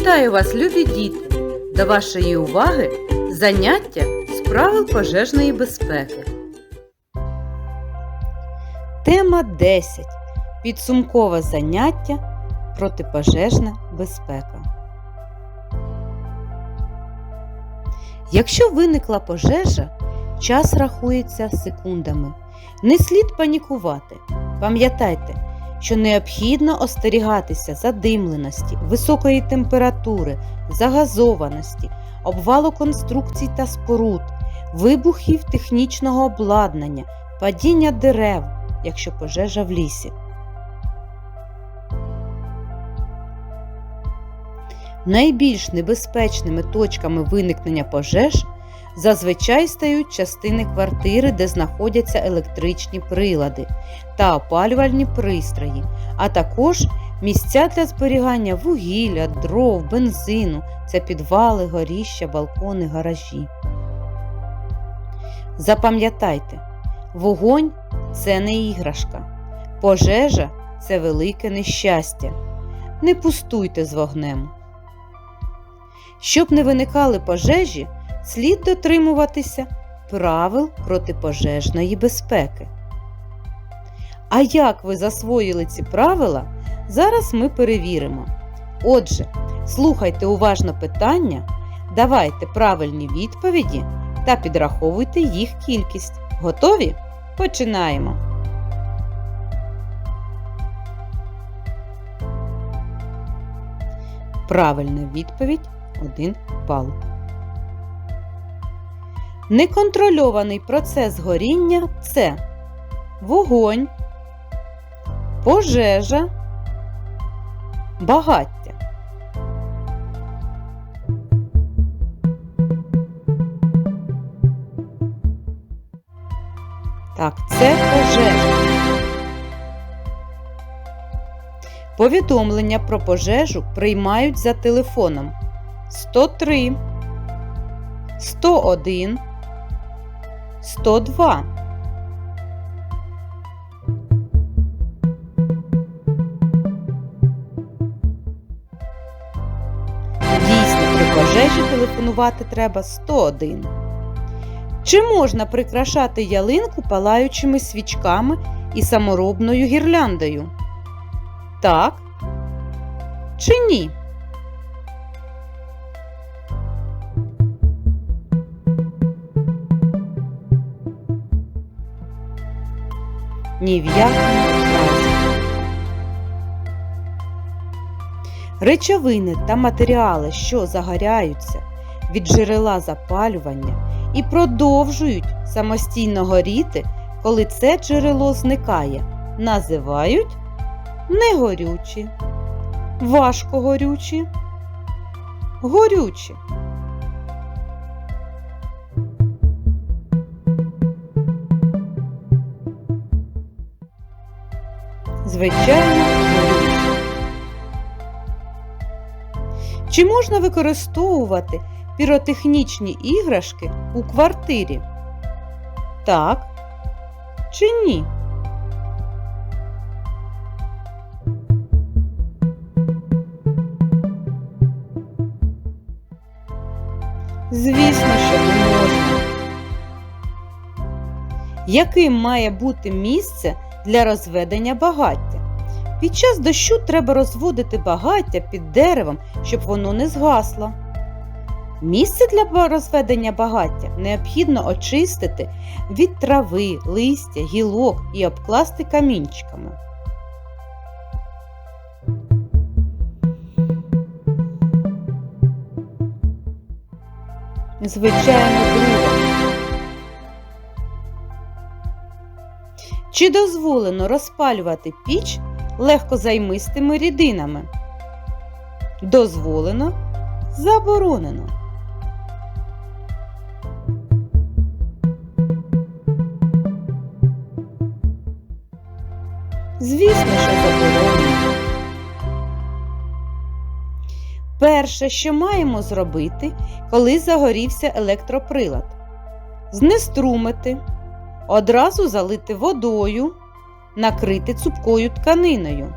Вітаю вас, любі діти! До вашої уваги заняття з правил пожежної безпеки. Тема 10. Підсумкове заняття протипожежна безпека. Якщо виникла пожежа, час рахується секундами. Не слід панікувати. Пам'ятайте, що необхідно остерігатися задимленості, високої температури, загазованості, обвалу конструкцій та споруд, вибухів технічного обладнання, падіння дерев, якщо пожежа в лісі. Найбільш небезпечними точками виникнення пожеж зазвичай стають частини квартири, де знаходяться електричні прилади та опалювальні пристрої, а також місця для зберігання вугілля, дров, бензину, це підвали, горіща, балкони, гаражі. Запам'ятайте, вогонь це не іграшка, пожежа це велике нещастя. Не пустуйте з вогнем. Щоб не виникали пожежі, слід дотримуватися правил протипожежної безпеки. А як ви засвоїли ці правила, зараз ми перевіримо. Отже, слухайте уважно питання, давайте правильні відповіді та підраховуйте їх кількість. Готові? Починаємо! Правильна відповідь 1 бал. Неконтрольований процес горіння це вогонь, пожежа, багаття. Так, це пожежа. Повідомлення про пожежу приймають за телефоном 103, 101, 102. Дійсно, при пожежі телефонувати треба 101. Чи можна прикрашати ялинку палаючими свічками і саморобною гірляндою? Так чи ні? Ні в якому разі. Речовини та матеріали, що загоряються від джерела запалювання і продовжують самостійно горіти, коли це джерело зникає, називають негорючі, важкогорючі, горючі. Звичайно, горючі. Чи можна використовувати піротехнічні іграшки у квартирі? Так чи ні? Звісно, що не можна. Яким має бути місце для розведення багаття? Під час дощу треба розводити багаття під деревом, щоб воно не згасло. Місце для розведення багаття необхідно очистити від трави, листя, гілок і обкласти камінчиками. Звичайно, друга. Чи дозволено розпалювати піч легкозаймистими рідинами? Дозволено, заборонено. Звісно, що заборонено. Перше, що маємо зробити, коли загорівся електроприлад, знеструмити, Одразу залити водою, накрити цупкою тканиною.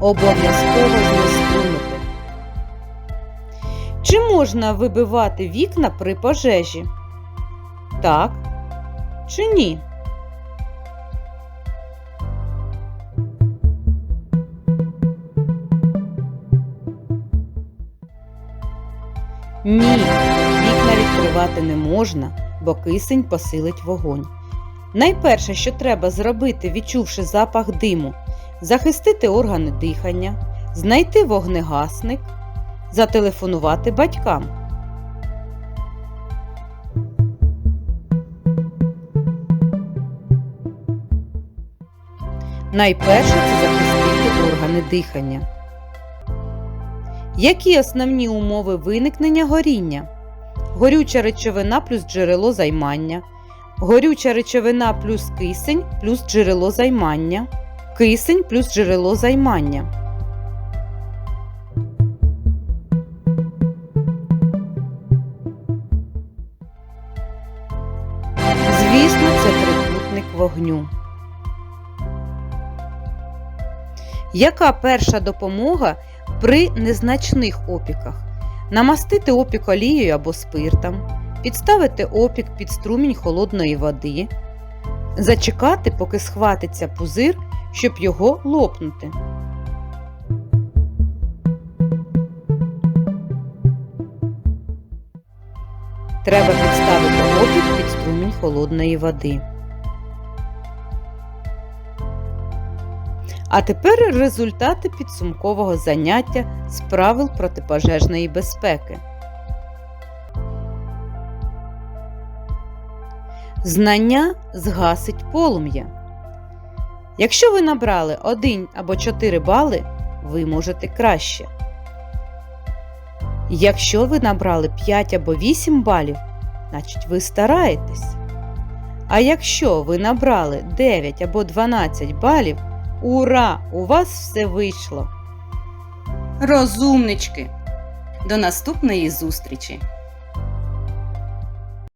Обов'язково знеструмити. Чи можна вибивати вікна при пожежі? Так чи ні? Ні, вікна відкривати не можна, бо кисень посилить вогонь. Найперше, що треба зробити, відчувши запах диму, захистити органи дихання, знайти вогнегасник, зателефонувати батькам. Найперше це захистити органи дихання. Які основні умови виникнення горіння? Горюча речовина плюс джерело займання. Горюча речовина плюс кисень плюс джерело займання. Кисень плюс джерело займання. Звісно, це трикутник вогню. Яка перша допомога при незначних опіках? Намастити опік олією або спиртом, підставити опік під струмінь холодної води, зачекати, поки схватиться пузир, щоб його лопнути. Треба підставити опік під струмінь холодної води. А тепер результати підсумкового заняття з правил протипожежної безпеки. Знання згасить полум'я. Якщо ви набрали 1 або 4 бали, ви можете краще. Якщо ви набрали 5 або 8 балів, значить ви стараєтесь. А якщо ви набрали 9 або 12 балів, Ура! У вас все вийшло! Розумнички! До наступної зустрічі!